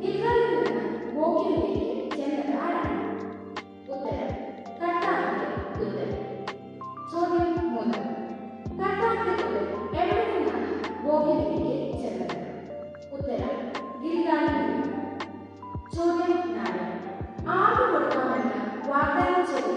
പിൽഗാമിൽ നിന്ന് ബോക്കിലേക്ക് ചെന്നത് ആരാണ് ഉത്തരം കർത്താവിന്റെ ദൂതൻ ചോദ്യം മൂന്ന് കർത്താവിന്റെ ദൂതൻ എവിടെ നിന്നാണ് ബോക്കിലേക്ക് ചെന്നത് ഉത്തരം ഗിൽഗാമിൽ നിന്ന് ചോദ്യം നാല് ആർക്ക് കൊടുക്കാമെന്ന് വാഗ്ദാനം ചെയ്ത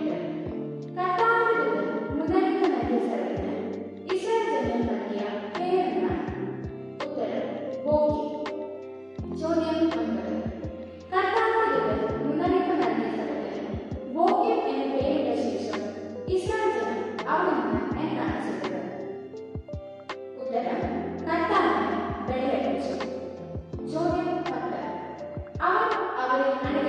Bye.